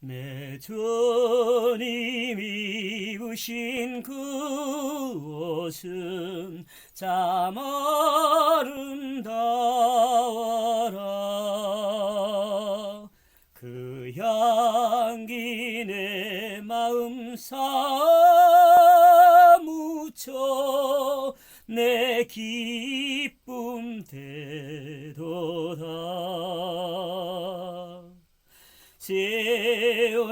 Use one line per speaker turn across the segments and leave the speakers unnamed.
내 주님 입으신 그 옷은 참 아름다워라. 그 향기 내 마음 사무쳐 내 기쁨 되도다. 세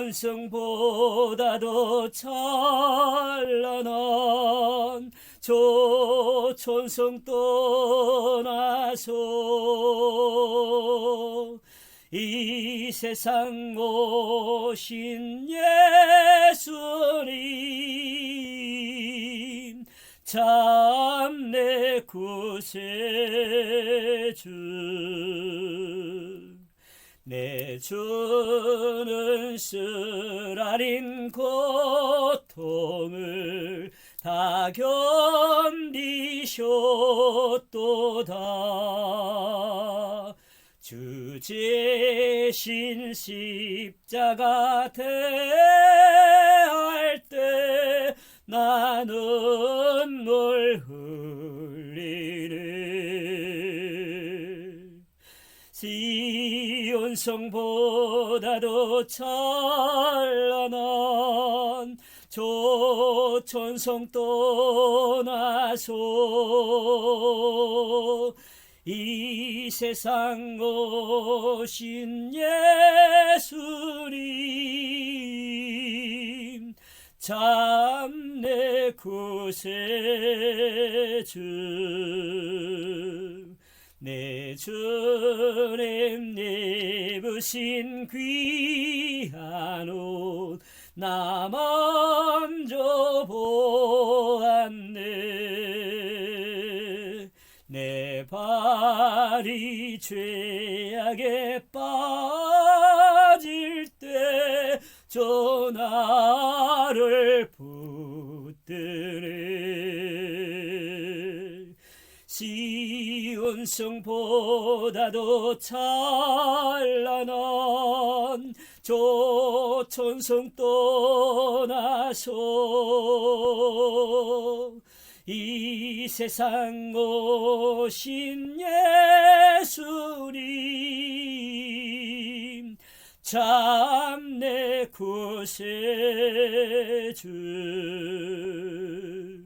온성보다도 찬란한 조천성 떠나서 이 세상 오신 예수님 참 내 구세주 내 주는 쓰라린 고통을 다 견디셨도다. 주 제신 십자가 대할 때 나는 널 흘리네 시온 성보다도 찬란한 조천성 떠나서 이 세상 오신 예수님 참 내 구세주 내 주님 입으신 귀한 옷 나 먼저 보았네. 내 발이 죄악에 빠질 때 저 나를 붙드네 시온성보다도 찬란한 조천성 떠나서 이 세상 오신 예수님 참 내 구세주